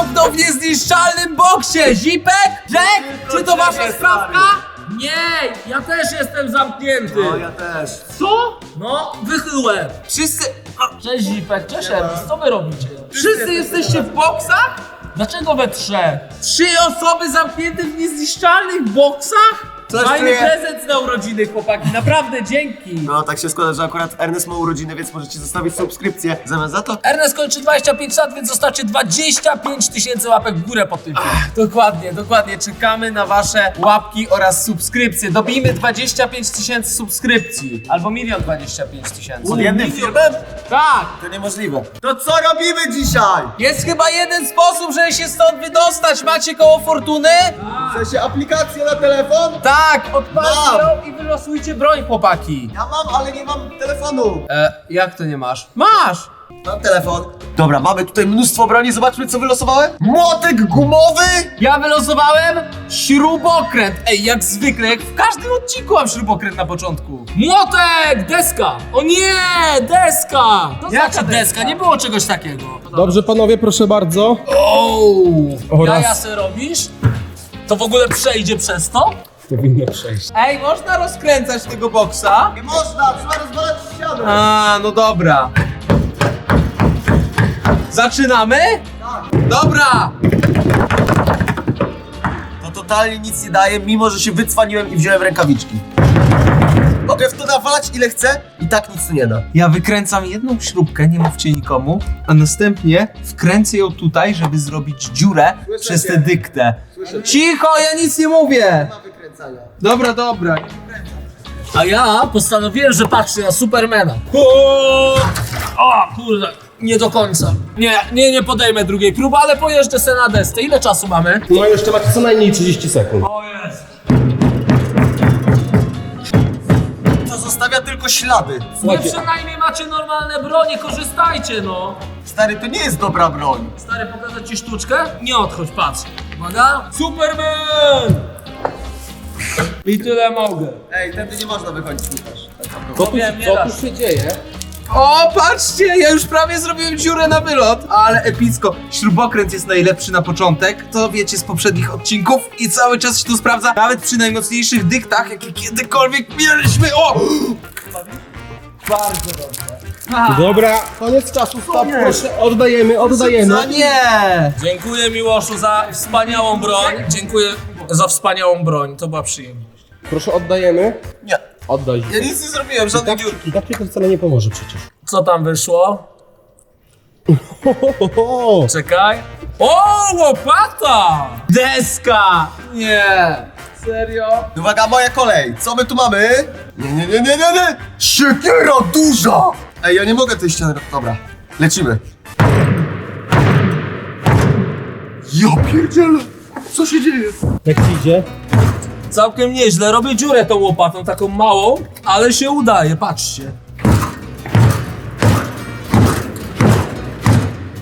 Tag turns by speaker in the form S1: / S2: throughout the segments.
S1: zamknął w niezniszczalnym boksie! Zipek? Jack? Czy to wasza sprawka?
S2: Nie, ja też jestem zamknięty.
S3: No ja też.
S2: Co? No, wychyłem.
S1: Wszyscy...
S2: Cześć Zipek, cześć Ernest, co wy robicie?
S1: Wszyscy jesteście w boksach?
S2: Dlaczego we trzech?
S1: Trzy osoby zamknięte w niezniszczalnych boksach?
S3: Coś
S1: Fajny
S3: czuję.
S1: prezent na urodziny, chłopaki, naprawdę dzięki.
S3: No tak się składa, że akurat Ernest ma urodziny, więc możecie zostawić subskrypcję. Zamiast za to
S2: Ernest kończy 25 lat, więc zostawcie 25 tysięcy łapek w górę po tym filmie.
S1: Dokładnie, dokładnie. Czekamy na wasze łapki oraz subskrypcje. Dobijmy 25 tysięcy subskrypcji. Albo milion 25 tysięcy.
S3: pod jednym filmem?
S1: Tak!
S3: To niemożliwe. To co robimy dzisiaj?
S1: Jest chyba jeden sposób, żeby się stąd wydostać. Macie koło fortuny?
S3: W sensie aplikację na telefon?
S1: Tak! Odpalcie
S3: Mam.
S1: ją i wylosujcie broń, chłopaki.
S3: Ja mam, ale nie mam telefonu.
S1: E, jak to nie masz? Masz!
S3: Mam telefon. Dobra, mamy tutaj mnóstwo broni, zobaczmy co wylosowałem. Młotek gumowy!
S1: Ja wylosowałem śrubokręt. Ej, jak zwykle, jak w każdym odcinku mam śrubokręt na początku.
S2: Młotek! Deska! O nie! Deska! To
S1: Jaka
S2: znaczy deska? Nie było czegoś takiego.
S4: Dobrze, panowie, proszę bardzo.
S2: Ooo!
S4: Oraz-
S2: Jaja se robisz? To w ogóle przejdzie przez to?
S4: Powinno przejść.
S1: Ej, można rozkręcać tego boksa?
S3: Nie można, trzeba rozwalać ścianę.
S1: A, no dobra. Zaczynamy? Dobra!
S3: To totalnie nic nie daje, mimo że się wycwaniłem i wziąłem rękawiczki. Mogę w to nawalać ile chcę i tak nic tu nie da.
S1: Ja wykręcam jedną śrubkę, nie mówcie nikomu, a następnie wkręcę ją tutaj, żeby zrobić dziurę przez tę dyktę. Cicho, ja nic nie mówię! Dobra, dobra.
S2: A ja postanowiłem, że patrzę na Supermana. O, o kurde, nie do końca. Nie, nie, nie podejmę drugiej próby, ale pojeżdżę se na desce. Ile czasu mamy?
S4: No jeszcze macie co najmniej 30 sekund.
S2: O jest.
S3: To zostawia tylko ślady.
S2: Nie
S4: Słuchajcie,
S2: przynajmniej macie normalne bronie, korzystajcie no.
S3: Stary, to nie jest dobra broń.
S2: Stary, pokazać ci sztuczkę? Nie odchodź, patrz. Uwaga. Superman! I tyle mogę.
S3: Ej, tędy nie można wychodzić, Łukasz.
S4: co tu,
S2: wiem, nie
S4: co
S2: da
S4: tu
S2: się.
S4: dzieje?
S1: O, patrzcie, ja już prawie zrobiłem dziurę na wylot, ale epicko. Śrubokręt jest najlepszy na początek, to wiecie z poprzednich odcinków i cały czas się tu sprawdza, nawet przy najmocniejszych dyktach, jakie kiedykolwiek mieliśmy. O! Bardzo dobrze.
S4: Dobra, koniec czasu, stop, proszę, oddajemy, oddajemy.
S1: No nie!
S2: Dziękuję Miłoszu za wspaniałą broń. Dziękuję za wspaniałą broń, to była przyjemność.
S4: Proszę, oddajemy.
S3: Nie.
S4: Oddaj.
S3: Ja nic nie zrobiłem, żadnej
S4: Tak,
S3: dziurki.
S4: I tak ci to wcale nie pomoże przecież.
S2: Co tam wyszło? Czekaj. O, łopata!
S1: Deska! Nie! Serio?
S3: Uwaga, moja kolej. Co my tu mamy? Nie, nie, nie, nie, nie, nie. Siekiera duża. Ej, ja nie mogę tej ściany... Dobra, lecimy. Ja pierdzielę. Co się dzieje?
S4: Jak ci idzie?
S2: Całkiem nieźle. Robię dziurę tą łopatą, taką małą, ale się udaje, patrzcie.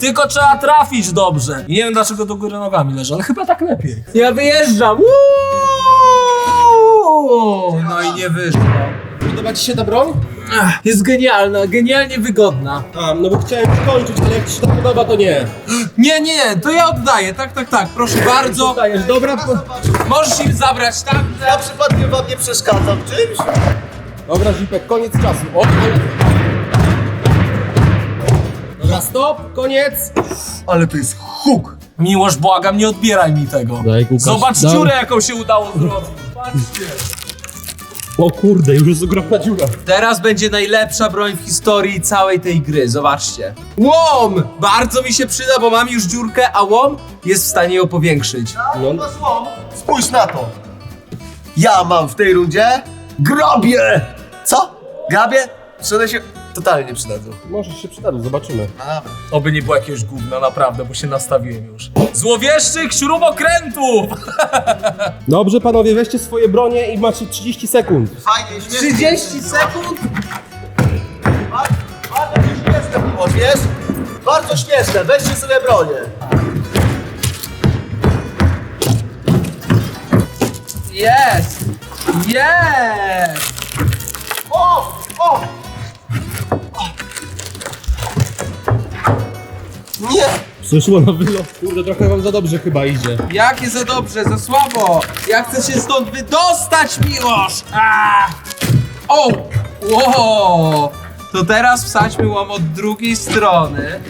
S2: Tylko trzeba trafić dobrze. Nie wiem dlaczego do góry nogami leży, ale chyba tak lepiej.
S1: Ja wyjeżdżam! Uuu! No i nie wyszło.
S4: Podoba ci się ta broń?
S1: Ach, Jest genialna, genialnie wygodna.
S4: A, no bo chciałem skończyć, ale jak ci się to podoba, to nie.
S1: Nie, nie, to ja oddaję, tak, tak, tak, proszę bardzo.
S4: Oddajesz, dobra? Po...
S1: Możesz im zabrać tak? tamte.
S3: Ja przypadkiem wam nie przeszkadzam czymś?
S4: Dobra, Zipek, koniec czasu. O, ale... Dobra, stop, koniec.
S3: Ale to jest huk.
S2: Miłość, błagam, nie odbieraj mi tego.
S4: Daj, Łukasz,
S2: Zobacz
S4: dam.
S2: dziurę, jaką się udało zrobić. Patrzcie.
S4: O kurde, już jest ogromna dziura.
S1: Teraz będzie najlepsza broń w historii całej tej gry, zobaczcie. Łom! Bardzo mi się przyda, bo mam już dziurkę, a łom jest w stanie ją powiększyć.
S4: No,
S3: Spójrz na to. Ja mam w tej rundzie grabie. Co? Grabie? One się totalnie nie przydadzą.
S4: może się przydadzą, zobaczymy.
S3: No dobra.
S2: Oby nie było jakiegoś gówna, naprawdę, bo się nastawiłem już. Złowieszczych śrubokrętów!
S4: Dobrze, panowie, weźcie swoje bronie i macie 30 sekund.
S3: Fajnie, śmiesznie.
S1: 30 sekund?
S3: Bardzo, bardzo śmieszne było, wiesz? Bardzo śmieszne, weźcie sobie bronię.
S1: Jest! Jest!
S3: O! O! Nie!
S4: Przeszło na wylot. Kurde, trochę wam za dobrze chyba idzie.
S1: Jakie za dobrze, za słabo! Ja chcę się stąd wydostać, Miłosz! A! O! Ło! To teraz wsadźmy łom od drugiej strony.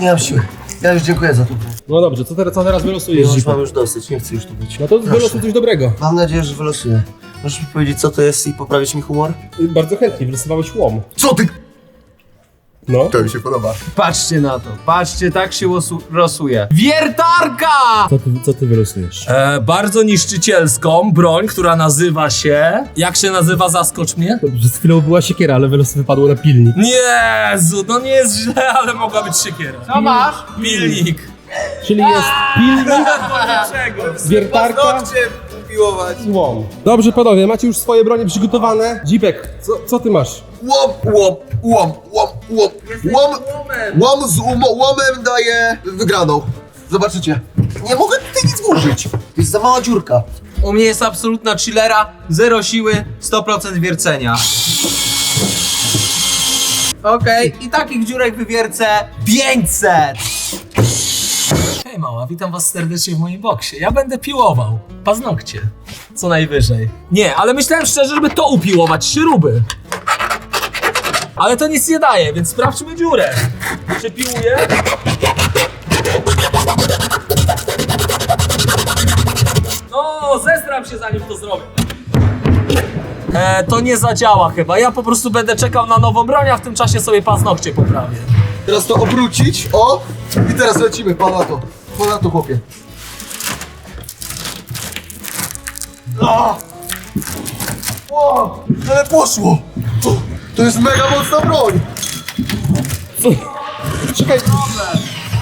S3: Nie mam siły. Ja już dziękuję za to.
S4: No dobrze, co teraz, co teraz wylosujesz?
S3: Już mam już dosyć, nie chcę już tu być.
S4: No to wylosuj coś dobrego.
S3: Mam nadzieję, że wylosuję. Możesz mi powiedzieć, co to jest i poprawić mi humor?
S4: Bardzo chętnie, wylosowałeś łom.
S3: Co ty?
S4: No.
S3: To mi się podoba.
S1: Patrzcie na to, patrzcie, tak się losu- losuje. Wiertarka!
S4: Co ty, co ty wylosujesz?
S2: E, bardzo niszczycielską broń, która nazywa się... Jak się nazywa? Zaskocz mnie.
S4: Przez chwilę była siekiera, ale wylos wypadło na pilnik.
S2: Jezu, no nie jest źle, ale mogła być siekiera.
S1: Co masz?
S2: Pilnik.
S4: Czyli jest pilnik,
S2: Dlaczego?
S4: wiertarka
S3: piłować.
S4: łom. Dobrze panowie, macie już swoje bronie przygotowane. Dzipek, co, co ty masz?
S3: Łom, łom, łom, łom, łom. Łom, łom z umo, łomem daje wygraną. Zobaczycie. Nie mogę tutaj nic włożyć. To jest za mała dziurka.
S1: U mnie jest absolutna chillera, zero siły, 100% wiercenia. Okej, i takich dziurek wywiercę 500!
S2: Hej mała, witam was serdecznie w moim boksie. Ja będę piłował. Paznokcie. Co najwyżej. Nie, ale myślałem szczerze, żeby to upiłować, śruby. Ale to nic nie daje, więc sprawdźmy dziurę. Czy piłuje? No, zestram się zanim to zrobię. E, to nie zadziała chyba. Ja po prostu będę czekał na nową broń, a w tym czasie sobie paznokcie poprawię.
S3: Teraz to obrócić, o. I teraz lecimy, pana to. Pana to, chłopie. A! O, ale poszło. To, to jest mega mocna broń.
S4: Czekaj.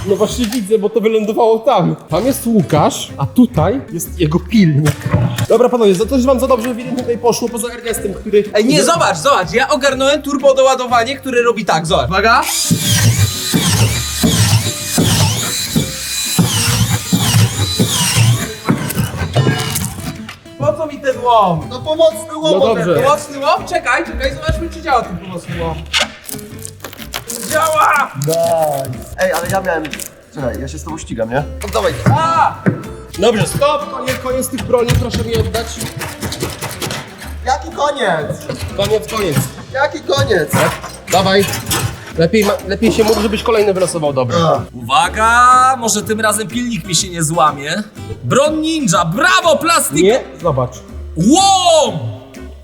S4: No właśnie widzę, bo to wylądowało tam. Tam jest Łukasz, a tutaj jest jego pilnik. Dobra panowie, za coś wam za dobrze ewidentnie tutaj poszło, poza Ernestem, który...
S1: Ej, nie, zobacz, zobacz, ja ogarnąłem turbo doładowanie, które robi tak, zobacz. Uwaga. Po co mi ten łom?
S3: No pomocny łom.
S4: No dobrze.
S1: Pomocny łom? Czekaj, czekaj, zobaczmy czy działa ten pomocny łom. Działa!
S3: Ej, ale ja miałem... Czekaj, ja się z tobą ścigam, nie? Oddawaj.
S1: A!
S4: Dobrze, stop, koniec, koniec tych broni, proszę mi oddać.
S3: Jaki koniec?
S4: Koniec, koniec.
S3: Jaki koniec?
S4: Dawaj. Lepiej, ma, lepiej się mów, żebyś kolejny wylosował dobry.
S3: A,
S2: Uwaga, może tym razem pilnik mi się nie złamie. Bron ninja, brawo plastik!
S4: Nie? Zobacz.
S2: Łom!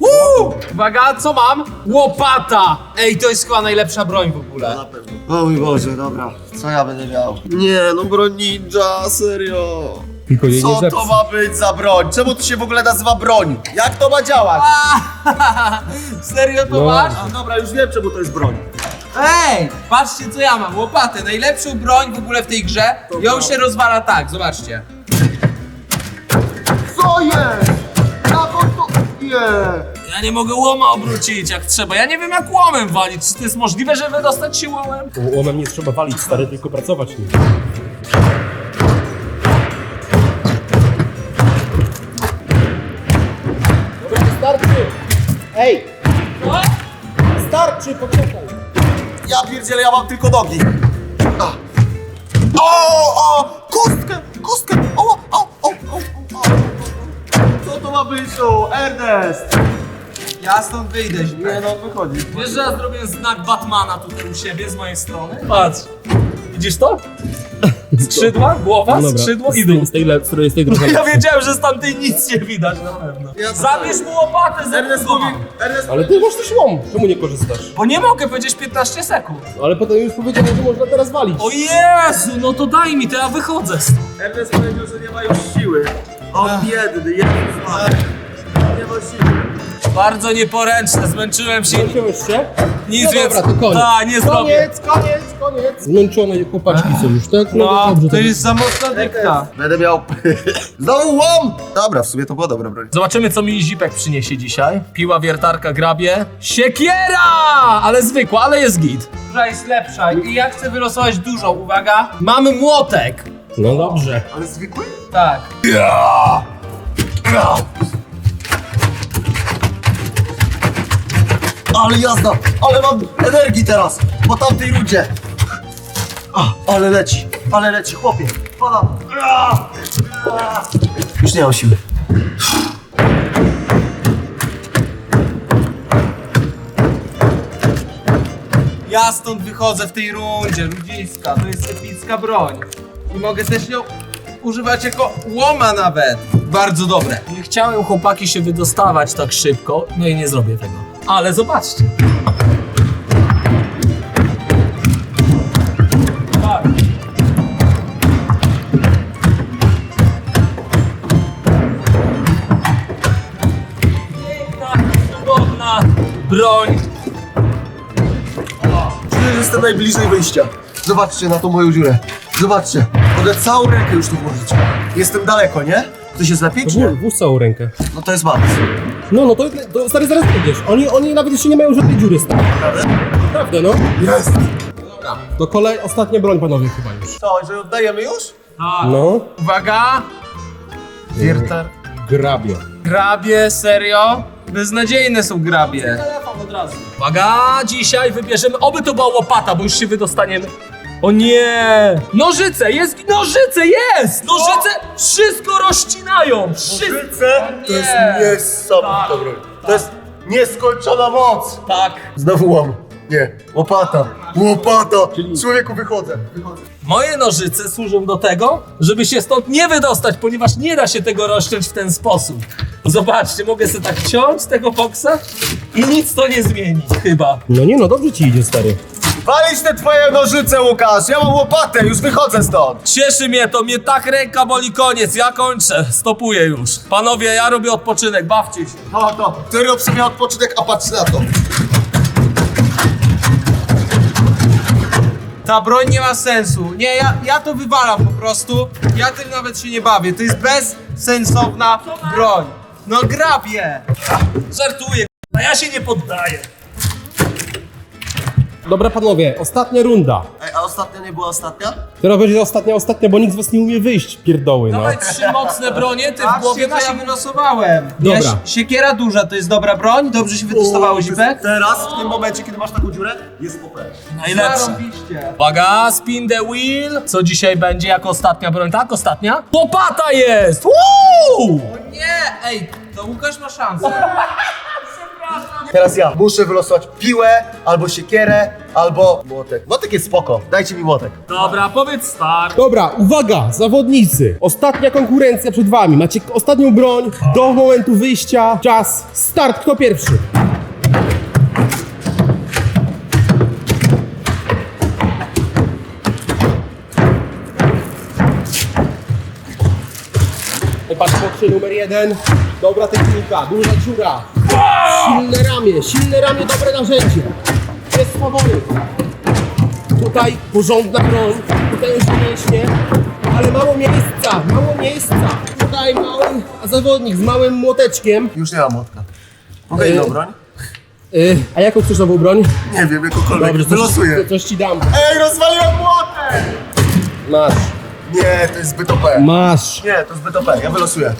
S2: Woo!
S1: Uwaga, co mam? Łopata! Ej, to jest chyba najlepsza broń w ogóle.
S3: na pewno. O mój Boże, dobra. Co ja będę miał? Nie, no broń ninja, serio.
S4: Tylko jej
S3: Co to ma być za broń? Czemu to się w ogóle nazywa broń? Jak to ma działać?
S1: Serio to
S4: No.
S1: masz?
S3: A dobra, już wiem czemu to jest broń.
S1: Ej, patrzcie co ja mam, łopatę, najlepszą broń w ogóle w tej grze. Ją się rozwala tak, zobaczcie.
S3: Co jest? Nie.
S2: Ja nie mogę łoma obrócić jak trzeba. Ja nie wiem jak łomem walić. Czy to jest możliwe, żeby dostać się łomem?
S4: Łomem nie trzeba walić, stary, tylko pracować nim. Dobra, starczy! Ej! Starczy, poczekaj!
S3: Ja pierdzielę, ja mam tylko nogi. A. O, o, kostkę, kostkę, o, o, o, o, o, o. O, Ernest?
S1: Ja stąd wyjdę
S3: Nie
S1: źle.
S3: no, wychodzi.
S2: Wiesz, że ja zrobię znak Batmana tutaj u siebie z mojej strony? Patrz. Widzisz to? Skrzydła, głowa, skrzydło i dół.
S4: Z tej, le- z której jest tej drugiej.
S2: Ja wiedziałem, że z tamtej nic nie widać na pewno.
S3: Ja
S2: Zabierz mu łopatę,
S3: Ernest
S2: zabierz
S3: mówi, Ernest
S4: Ale ty masz też łom, czemu nie korzystasz?
S2: Bo nie mogę powiedzieć 15 sekund.
S4: Ale potem już powiedziałem, że można teraz walić.
S2: O Jezu, no to daj mi, to ja wychodzę.
S3: Ernest powiedział, że nie ma już siły. O biedny, Jezus Maria. Nie ma siły.
S2: Bardzo nieporęczne, zmęczyłem się.
S4: Zmęczyłeś się?
S2: Nic
S4: No dobra, to koniec.
S2: Ta, nie zrobię.
S4: Koniec, koniec, koniec! Zmęczone chłopaczki są już, tak?
S1: No,
S4: dobrze,
S1: to jest za mocna dykta.
S3: Będę miał... Znowu łom! Dobra, w sumie to była dobra broń.
S2: Zobaczymy, co mi Zipek przyniesie dzisiaj. Piła, wiertarka, grabie. Siekiera! Ale zwykła, ale jest git.
S1: Duża jest lepsza i ja chcę wylosować dużą, uwaga.
S2: Mamy młotek.
S4: No dobrze.
S3: Ale zwykły?
S1: Tak.
S3: Ale jazda! Ale mam energii teraz! Po tamtej rundzie! A, ale leci, ale leci, chłopie. Pada. A, a. Już nie mam siły.
S1: Ja stąd wychodzę w tej rundzie, ludziska, to jest epicka broń. I mogę też nią używać jako łoma nawet. Bardzo dobre.
S2: Nie chciałem chłopaki się wydostawać tak szybko, no i nie zrobię tego. Ale zobaczcie. Tak. Piękna, cudowna broń.
S3: Czuję, że jestem najbliżej wyjścia. Zobaczcie na tą moją dziurę. Zobaczcie. Mogę całą rękę już tu włożyć. Jestem daleko, nie? Ktoś jest lepiej, czy nie?
S4: Włóż, włóż całą rękę.
S3: No to jest max.
S4: No, no to, to stary zaraz będziesz. Oni, oni nawet jeszcze nie mają żadnej dziury, stary. Naprawdę, no.
S3: Jest!
S4: To kolej, ostatnia broń, panowie, chyba już.
S3: Co, że oddajemy już?
S4: No.
S1: Uwaga! Wiertar.
S4: Grabie.
S1: Grabie, serio? Beznadziejne są grabie.
S2: Telefon od razu. Uwaga, dzisiaj wybierzemy, oby to była łopata, bo już się wydostaniemy. O nie! Nożyce, jest, nożyce, jest! Nożyce wszystko rozcinają, wszystko!
S3: To jest niesamowita
S2: Tak.
S3: broń. To jest nieskończona moc.
S2: Tak.
S3: Znowu łom. Nie, łopata. Łopata. Człowieku, wychodzę. Wychodzę.
S2: Moje nożyce służą do tego, żeby się stąd nie wydostać, ponieważ nie da się tego rozciąć w ten sposób. Zobaczcie, mogę sobie tak ciąć tego boksa i nic to nie zmieni, chyba.
S4: No nie no, dobrze ci idzie, stary.
S3: Walić te twoje nożyce, Łukasz! Ja mam łopatę, już wychodzę stąd!
S2: Cieszy mnie to, mnie tak ręka boli, koniec, ja kończę, stopuję już. Panowie, ja robię odpoczynek, bawcie się.
S3: No to, ty rób sobie odpoczynek, a patrz na to.
S1: Ta broń nie ma sensu. Nie, ja, ja to wywalam po prostu. Ja tym nawet się nie bawię. To jest bezsensowna broń. No grabie!
S2: Żartuję, a ja się nie poddaję.
S4: Dobra, panowie, ostatnia runda.
S3: Ej, a ostatnia nie była ostatnia?
S4: Teraz będzie ostatnia, ostatnia, bo nikt z was nie umie wyjść, pierdoły, no.
S2: Dawaj trzy mocne bronie, ty w głowie
S1: Patrzcie,
S2: masz
S1: ja wylosowałem.
S4: Dobra.
S1: Ja, siekiera duża to jest dobra broń? Dobrze się wytestowało zipek?
S3: Teraz, w tym momencie, kiedy masz taką dziurę, jest OP.
S2: najlepsze.
S1: Zarobiście.
S2: Uwaga, spin the wheel. Co dzisiaj będzie jako ostatnia broń? Tak, ostatnia? Łopata jest! Woo!
S1: Nie, ej, to Łukasz ma szansę.
S3: Teraz ja muszę wylosować piłę, albo siekierę, albo młotek. Młotek jest spoko, dajcie mi młotek.
S2: Dobra, powiedz start.
S4: Dobra, uwaga, zawodnicy. Ostatnia konkurencja przed wami. Macie ostatnią broń do momentu wyjścia. Czas, start, kto pierwszy? Patrz numer jeden. Dobra technika, duża dziura. Silne ramię, silne ramię, dobre narzędzie. Jest faworyt. Tutaj porządna broń, tutaj już mięśnie, ale mało miejsca, mało miejsca. Tutaj mały zawodnik z małym młoteczkiem.
S3: Już nie mam młotka. Mogę
S4: Ej.
S3: inną broń?
S4: Yy, a jaką chcesz nową broń?
S3: Nie wiem, jakąkolwiek.
S4: Dobrze, coś,
S3: Wylosuję.
S4: coś ci dam.
S3: Ej, rozwaliłem młotek!
S4: Masz,
S3: Nie, to jest zbyt OP.
S4: masz.
S3: Nie, to zbyt OP, ja wylosuję.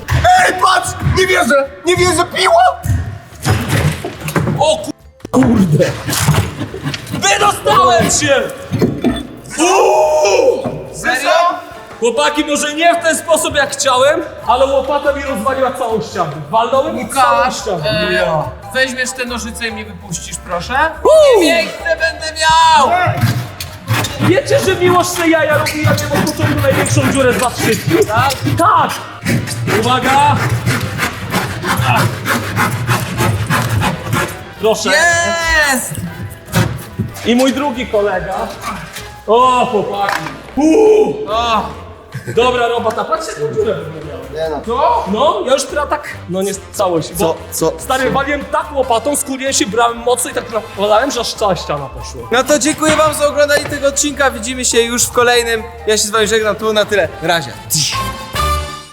S3: Ej, patrz! Nie wierzę! Nie wierzę, piła!
S4: Kurde.
S2: Wydostałem się!
S1: Serio?
S2: Chłopaki, może nie w ten sposób jak chciałem, ale łopata mi rozwaliła całą ścianę. Walnąłem mi całą
S1: Łukasz,
S2: ścianę.
S1: e, weźmiesz te nożyce i mnie wypuścisz, proszę? Piękne będę miał!
S2: Wiecie, że miłość te jaja robi jak nie mam początku największą dziurę z was wszystkich? Tak? Tak! Uwaga! Proszę.
S1: Jest!
S2: I mój drugi kolega. O, chłopaki. Uuu.
S1: O,
S2: Dobra robota, patrzcie jaką dziurę miał.
S3: Nie no.
S1: to?
S2: No, ja już prawie tak, no nie całość. Bo
S3: Co, co?
S2: Stary, waliłem tak łopatą, skuriłem się, brałem mocno i tak nawalałem, że aż cała ściana poszła.
S1: No to dziękuję wam za oglądanie tego odcinka. Widzimy się już w kolejnym. Ja się z wami żegnam, było na tyle. Na razie.